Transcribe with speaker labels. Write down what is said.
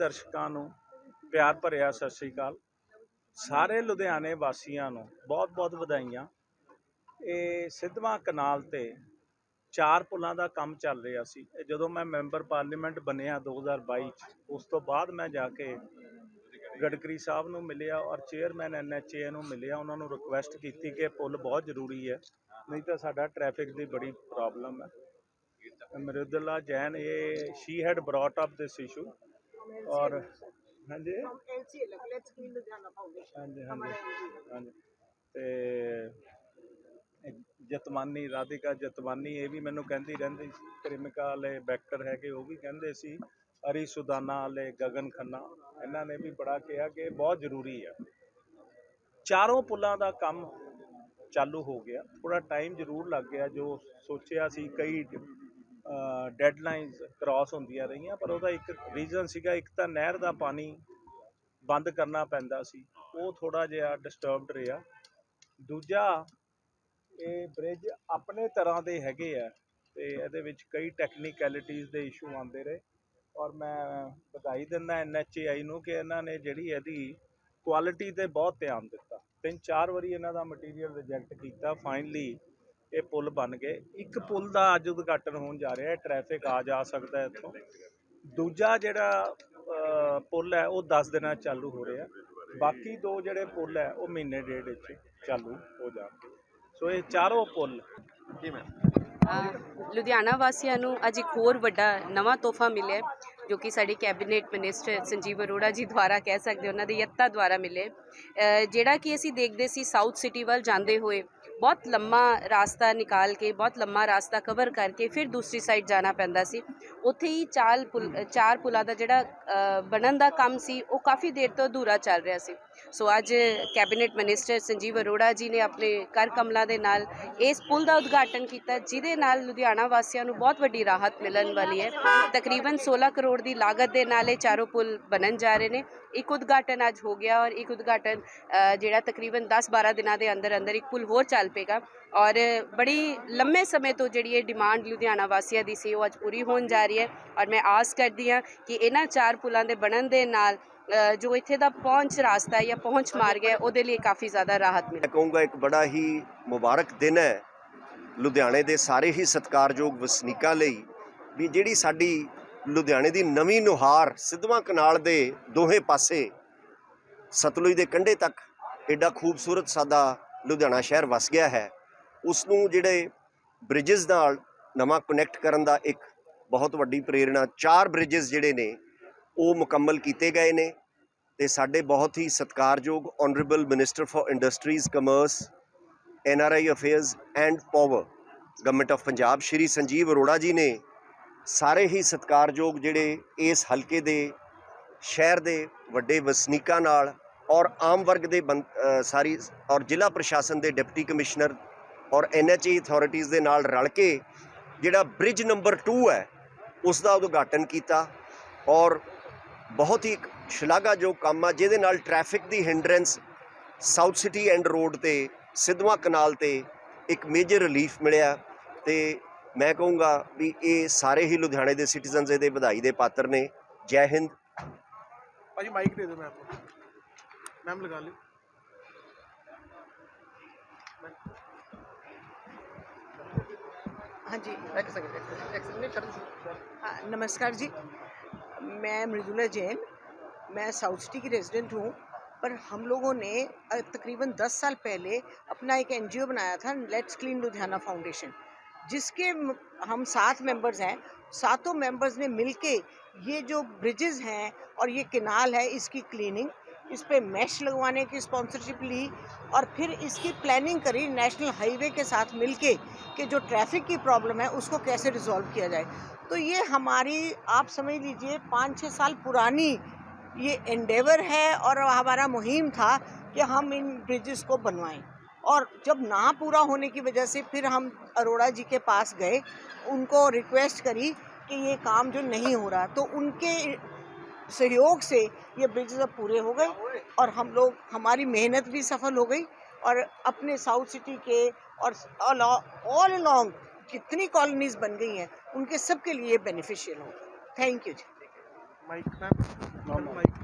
Speaker 1: ਦਰਸ਼ਕਾਂ ਨੂੰ ਪਿਆਰ ਭਰਿਆ ਸਤਿ ਸ੍ਰੀ ਅਕਾਲ। ਸਾਰੇ ਲੁਧਿਆਣੇ ਵਾਸੀਆਂ ਨੂੰ ਬਹੁਤ-ਬਹੁਤ ਵਧਾਈਆਂ। ਇਹ ਸਿੱਧਵਾਂ ਕਨਾਲ ਤੇ ਚਾਰ ਪੁਲਾਂ ਦਾ ਕੰਮ ਚੱਲ ਰਿਹਾ ਸੀ। ਜਦੋਂ ਮੈਂ ਮੈਂਬਰ ਪਾਰਲੀਮੈਂਟ ਬਣਿਆ 2022 ਚ, ਉਸ ਤੋਂ ਬਾਅਦ ਮੈਂ ਜਾ ਕੇ ਗਡਕਰੀ ਸਾਹਿਬ ਨੂੰ ਮਿਲਿਆ ਔਰ ਚੇਅਰਮੈਨ ਐਨਐਚਏ ਨੂੰ ਮਿਲਿਆ। ਉਹਨਾਂ ਨੂੰ ਰਿਕੁਐਸਟ ਕੀਤੀ ਕਿ ਪੁਲ ਬਹੁਤ ਜ਼ਰੂਰੀ ਹੈ, ਨਹੀਂ ਤਾਂ ਸਾਡਾ ਟ੍ਰੈਫਿਕ ਦੀ ਬੜੀ ਪ੍ਰੋਬਲਮ ਹੈ। ਮਰਿਦੁਲਾ ਜੈਨ, ਇਹ she had brought up this issue ਔਰ ਹਾਂਜੀ
Speaker 2: एलसी अलग लेट्स क्लीन लुधियाना फाउंडेशन
Speaker 1: ਹਾਂਜੀ
Speaker 2: हमारा
Speaker 1: ਹਾਂਜੀ
Speaker 2: NGO
Speaker 1: ਹਾਂਜੀ ਤੇ ਇੱਕ ਜਤਮਾਨੀ ਰਾਧਿਕਾ ਜਤਮਾਨੀ ਇਹ ਵੀ ਮੈਨੂੰ ਕਹਿੰਦੀ ਰਹਿੰਦੀ ਸੀ ਕ੍ਰਿਮਿਕਾ ਵਾਲੇ ਬੈਕਟਰ ਹੈਗੇ ਉਹ ਵੀ ਕਹਿੰਦੇ ਸੀ ਹਰੀ ਸੁਦਾਨਾ ਵਾਲੇ ਗਗਨ ਖੰਨਾ ਇਹਨਾਂ ਨੇ ਵੀ ਬੜਾ ਕਿਹਾ ਕਿ ਇਹ ਬਹੁਤ ਜ਼ਰੂਰੀ ਆ ਚਾਰੋਂ ਪੁਲਾਂ ਦਾ ਕੰਮ ਚਾਲੂ ਹੋ ਗਿਆ ਥੋੜਾ ਟਾਈਮ ਜ਼ਰੂਰ ਲੱਗ ਗਿਆ ਜੋ ਸੋਚਿਆ ਸੀ ਕਈ ਡੈਡਲਾਈਨਸ ਕ੍ਰਾਸ ਹੁੰਦੀਆਂ ਰਹੀਆਂ, ਪਰ ਉਹਦਾ ਇੱਕ ਰੀਜ਼ਨ ਸੀਗਾ, ਇੱਕ ਤਾਂ ਨਹਿਰ ਦਾ ਪਾਣੀ ਬੰਦ ਕਰਨਾ ਪੈਂਦਾ ਸੀ, ਉਹ ਥੋੜਾ ਜਿਹਾ ਡਿਸਟਰਬਡ ਰਿਹਾ। ਦੂਜਾ, ਇਹ ਬ੍ਰਿਜ ਆਪਣੇ ਤਰ੍ਹਾਂ ਦੇ ਹੈਗੇ ਆ ਤੇ ਇਹਦੇ ਵਿੱਚ ਕਈ ਟੈਕਨੀਕੈਲਿਟੀਜ਼ ਦੇ ਇਸ਼ੂ ਆਉਂਦੇ ਰਹੇ। ਔਰ ਮੈਂ ਵਧਾਈ ਦਿੰਦਾ ਐਨਐਚਏਆਈ ਨੂੰ ਕਿ ਇਹਨਾਂ ਨੇ ਜਿਹੜੀ ਇਹਦੀ ਕੁਆਲਿਟੀ ਤੇ ਬਹੁਤ ਧਿਆਨ ਦਿੱਤਾ। ਤਿੰਨ ਚਾਰ ਵਾਰੀ ਇਹਨਾਂ ਦਾ ਮਟੀਰੀਅਲ ਰਿਜੈਕਟ ਕੀਤਾ ਫਾਈਨਲੀ ਇਹ ਪੁਲ ਬਣ ਗਏ। ਇੱਕ ਪੁਲ ਦਾ ਅੱਜ ਉਦਘਾਟਨ ਹੋਣ ਜਾ ਰਿਹਾ ਹੈ। ਟ੍ਰੈਫਿਕ ਆ ਜਾ ਸਕਦਾ ਹੈ ਇੱਥੋਂ। ਦੂਜਾ ਜਿਹੜਾ ਪੁਲ ਹੈ ਉਹ 10 ਦਿਨਾਂ 'ਚ ਚਾਲੂ ਹੋ ਰਿਹਾ ਬਾਕੀ ਦੋ ਜਿਹੜੇ ਪੁਲ ਹੈ ਉਹ ਮਹੀਨੇ ਡੇਢ ਵਿੱਚ ਚਾਲੂ ਹੋ ਜਾਣਗੇ। ਸੋ ਇਹ ਚਾਰੋਂ ਪੁਲ।
Speaker 3: ਅ, ਲੁਧਿਆਣਾ ਵਾਸੀਆਂ ਨੂੰ ਅੱਜ ਇੱਕ ਹੋਰ ਵੱਡਾ ਨਵਾਂ ਤੋਹਫਾ ਮਿਲਿਆ ਜੋ ਕਿ ਸਾਡੇ ਕੈਬਨਿਟ ਮਿਨਿਸਟਰ ਸੰਜੀਵ ਅਰੋੜਾ ਜੀ ਦੁਆਰਾ ਕਹਿ ਸਕਦੇ ਉਹਨਾਂ ਦੀ ਯੱਤਾ ਦੁਆਰਾ ਮਿਲੇ ਜਿਹੜਾ ਕਿ ਅਸੀਂ ਦੇਖਦੇ ਸੀ ਸਾਊਥ ਸਿਟੀ ਵੱਲ ਜਾਂਦੇ ਹੋਏ ਬਹੁਤ ਲੰਮਾ ਰਾਸਤਾ ਨਿਕਾਲ ਕੇ, ਬਹੁਤ ਲੰਮਾ ਰਾਸਤਾ ਕਵਰ ਕਰਕੇ ਫਿਰ ਦੂਸਰੀ ਸਾਈਡ ਜਾਣਾ ਪੈਂਦਾ ਸੀ। ਉੱਥੇ ਹੀ ਚਾਲ ਪੁਲ, ਚਾਰ ਪੁਲਾਂ ਦਾ ਜਿਹੜਾ ਬਣਨ ਦਾ ਕੰਮ ਸੀ, ਉਹ ਕਾਫੀ ਦੇਰ ਤੋਂ ਅਧੂਰਾ ਚੱਲ ਰਿਹਾ ਸੀ। ਸੋ ਅੱਜ ਕੈਬਨਿਟ ਮਿਨਿਸਟਰ ਸੰਜੀਵ ਅਰੋੜਾ ਜੀ ਨੇ ਆਪਣੇ ਕਰ ਕਮਲਾਂ ਦੇ ਨਾਲ ਇਸ ਪੁਲ ਦਾ ਉਦਘਾਟਨ ਕੀਤਾ, ਜਿਹਦੇ ਨਾਲ ਲੁਧਿਆਣਾ ਵਾਸੀਆਂ ਨੂੰ ਬਹੁਤ ਵੱਡੀ ਰਾਹਤ ਮਿਲਣ ਵਾਲੀ ਹੈ। ਤਕਰੀਬਨ 16 ਕਰੋੜ ਦੀ ਲਾਗਤ ਦੇ ਨਾਲ ਇਹ ਚਾਰੋਂ ਪੁਲ ਬਣਨ ਜਾ ਰਹੇ ਨੇ। ਇੱਕ ਉਦਘਾਟਨ ਅੱਜ ਹੋ ਗਿਆ ਔਰ ਇੱਕ ਉਦਘਾਟਨ ਜਿਹੜਾ ਤਕਰੀਬਨ 10-12 ਦਿਨਾਂ ਦੇ ਅੰਦਰ ਅੰਦਰ ਇੱਕ ਪੁਲ ਹੋਰ ਚੱਲ ਪਏਗਾ। ਔਰ ਬੜੀ ਲੰਮੇ ਸਮੇਂ ਤੋਂ ਜਿਹੜੀ ਇਹ ਡਿਮਾਂਡ ਲੁਧਿਆਣਾ ਵਾਸੀਆਂ ਦੀ ਸੀ, ਉਹ ਅੱਜ ਪੂਰੀ ਹੋਣ ਜਾ ਰਹੀ ਹੈ। ਔਰ ਮੈਂ ਆਸ ਕਰਦੀ ਹਾਂ ਕਿ ਇਹਨਾਂ ਚਾਰ ਪੁਲਾਂ ਦੇ ਬਣਨ ਦੇ ਨਾਲ ਜੋ ਇੱਥੇ ਦਾ ਪਹੁੰਚ ਰਾਸਤਾ ਹੈ ਜਾਂ ਪਹੁੰਚ ਮਾਰਗ ਹੈ, ਉਹਦੇ ਲਈ ਕਾਫੀ ਜ਼ਿਆਦਾ ਰਾਹਤ ਮਿਲੇ।
Speaker 4: ਮੈਂ ਕਹੂੰਗਾ ਇੱਕ ਬੜਾ ਹੀ ਮੁਬਾਰਕ ਦਿਨ ਹੈ। ਲੁਧਿਆਣੇ ਦੇ ਸਾਰੇ ਹੀ ਸਤਿਕਾਰਯੋਗ ਵਸਨੀਕਾਂ ਲਈ ਵੀ ਜਿਹੜੀ ਸਾਡੀ ਲੁਧਿਆਣੇ ਦੀ ਨਵੀਂ ਨੁਹਾਰ ਸਿੱਧਵਾਂ ਕਨਾਲ ਦੇ ਦੋਹੇ ਪਾਸੇ ਸਤਲੁਜ ਦੇ ਕੰਢੇ ਤੱਕ ਐਡਾ ਖੂਬਸੂਰਤ ਸਾਡਾ ਲੁਧਿਆਣਾ ਸ਼ਹਿਰ ਵਸ ਗਿਆ ਹੈ। ਉਸ ਨੂੰ ਜਿਹੜੇ ਬ੍ਰਿਜਸ ਨਾਲ ਨਵਾਂ ਕਨੈਕਟ ਕਰਨ ਦਾ ਇੱਕ ਬਹੁਤ ਵੱਡੀ ਪ੍ਰੇਰਣਾ, ਚਾਰ ਬ੍ਰਿਜਸ ਜਿਹੜੇ ਨੇ ਉਹ ਮੁਕੰਮਲ ਕੀਤੇ ਗਏ ਨੇ ਤੇ ਸਾਡੇ ਬਹੁਤ ਹੀ ਸਤਿਕਾਰਯੋਗ honourable minister for industries commerce N R I affairs and power government of Punjab Shri Sanjeev Arora ji ਨੇ ਸਾਰੇ ਹੀ ਸਤਿਕਾਰਯੋਗ ਜਿਹੜੇ ਇਸ ਹਲਕੇ ਦੇ, ਸ਼ਹਿਰ ਦੇ ਵੱਡੇ ਵਸਨੀਕਾਂ ਨਾਲ ਔਰ ਆਮ ਵਰਗ ਦੇ ਬੰ- ਸਾਰੀ ਔਰ ਜ਼ਿਲ੍ਹਾ ਪ੍ਰਸ਼ਾਸਨ ਦੇ ਡਿਪਟੀ ਕਮਿਸ਼ਨਰ ਔਰ ਐਨਐਚਏ ਅਥਾਰਟੀਜ਼ ਦੇ ਨਾਲ ਰਲ ਕੇ ਜਿਹੜਾ ਬ੍ਰਿਜ ਨੰਬਰ 2 ਹੈ, ਉਸ ਦਾ ਉਦਘਾਟਨ ਕੀਤਾ ਔਰ ਬਹੁਤ ਹੀ ਇੱਕ ਸ਼ਲਾਘਾਯੋਗ ਕੰਮ ਆ ਜਿਹਦੇ ਨਾਲ traffic the hindrance South City and road ਤੇ ਸਿੱਧਵਾਂ ਕਨਾਲ ਤੇ ਇੱਕ ਮੇਜਰ ਰਿਲੀਫ ਮਿਲਿਆ ਤੇ ਮੈਂ ਕਹੂੰਗਾ ਵੀ ਇਹ ਸਾਰੇ ਹੀ ਲੁਧਿਆਣੇ ਦੇ ਸਿਟੀਜ਼ਨਸ ਇਹਦੇ ਵਧਾਈ ਦੇ ਪਾਤਰ ਨੇ ਜੈ ਹਿੰਦ
Speaker 5: ਭਾਜੀ ਮਾਈਕ ਦੇ ਦਿਓ ਮੈਂ ਆਪਕੋ ਮੈਮ ਲਗਾ ਲਿਓ
Speaker 2: हाँ जी
Speaker 5: ਇੱਕ ਸੈਕਿੰਡ ਇੱਕ ਸੈਕਿੰਡ ਇੱਕ ਸੈਕਿੰਡ ਨਹੀਂ ਛੱਡ
Speaker 2: मैं मृदुला जैन, मैं साउथ सिटी की रेजिडेंट हूँ, पर हम लोगों ने तकरीबन 10 साल पहले अपना एक एनजीओ बनाया था लेट्स क्लीन लुधियाना फाउंडेशन जिसके हम सात मेंबर्स हैं। सातों मेंबर्स ने मिलके ये जो ब्रिजेस हैं और ये किनाल है, इसकी क्लीनिंग इस पर मैश लगवाने की स्पॉन्सरशिप ली और फिर इसकी प्लानिंग करी नेशनल हाईवे के साथ मिलके कि जो ट्रैफ़िक की प्रॉब्लम है उसको कैसे रिजॉल्व किया जाए। तो ये हमारी, आप समझ लीजिए, पाँच छः साल पुरानी ये एंडेवर है और हमारा मुहिम था कि हम इन ब्रिजेस को बनवाएँ। और जब ना पूरा होने की वजह से फिर हम अरोड़ा जी के पास गए, उनको रिक्वेस्ट करी कि ये काम जो नहीं हो रहा तो उनके सहयोग से ये ब्रिजेस अब पूरे हो गए और हम लोग हमारी मेहनत भी सफल हो गई और अपने साउथ सिटी के और ऑल अलॉन्ग कितनी कॉलोनीज बन गई हैं उनके सबके लिए बेनिफिशियल होगा थैंक यू जी।
Speaker 5: माइक मैम ਮਾਮਾ